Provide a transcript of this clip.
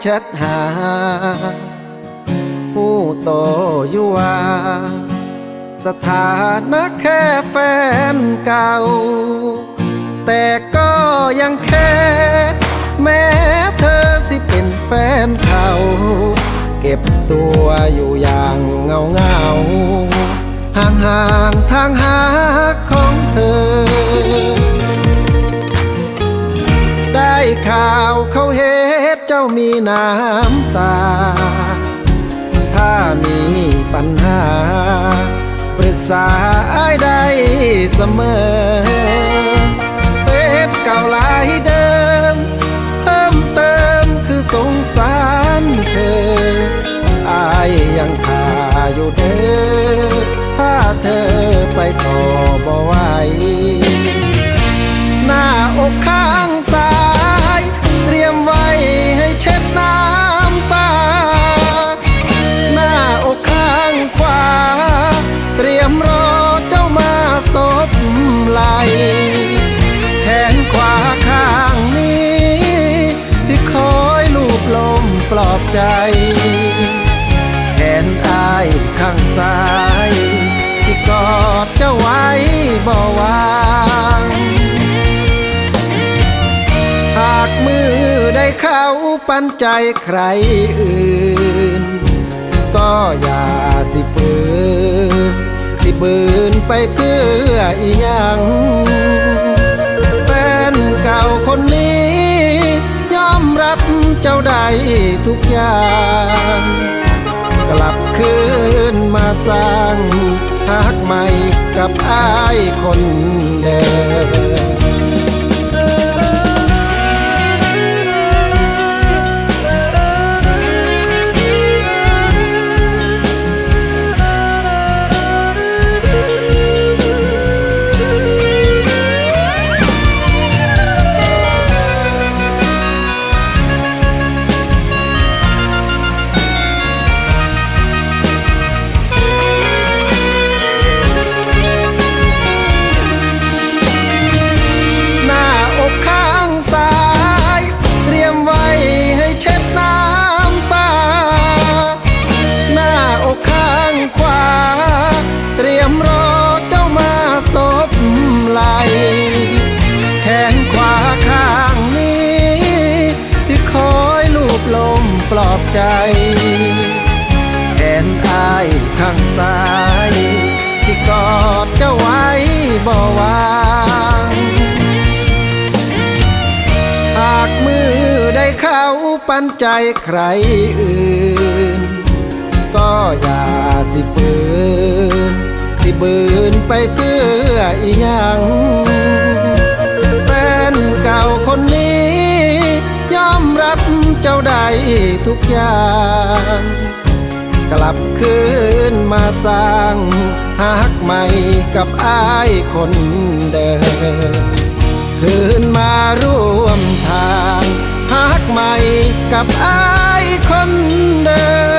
แชทหา ผู้โตอยู่ว่าสถานะแค่แฟนเก่า แต่ก็ยังแค่ แม้เธอสิเป็นแฟนเขาเก็บตัวอยู่อย่างเงาเงาห่างห่างทางหาของเธอ มีน้ำตา ถ้ามีปัญหา ปรึกษาอ้ายได้เสมอเฟซเก่าหลายเดิม เพิ่มเติมคือสงสารเธอ อายยังทาอยู่เด้อถ้าเธอไปต่อบ่ไหว ใจ แขนอายข้างซ้าย ที่กอดเจ้าไว้บ่วางหากมือได้เข้าปันใจใครอื่น ก็อย่าสิฝืนที่บืนไปเพื่ออีหยังแฟนเก่าคนนี้ เจ้าได้ทุกอย่าง กลับคืนมาสร้างหักใหม่กับอายคนเดิม ปลอบใจแขนอายข้างซ้าย ที่กอดเจ้าไว้บ่วางหากมือได้เข้าปันใจใครอื่น ก็อย่าสิฝืนที่บืนไปเพื่ออีหยัง ได้ทุกอย่าง กลับคืนมาสร้างหักใหม่กับอายคนเดิมคืนมาร่วมทางหักใหม่กับอายคนเดิ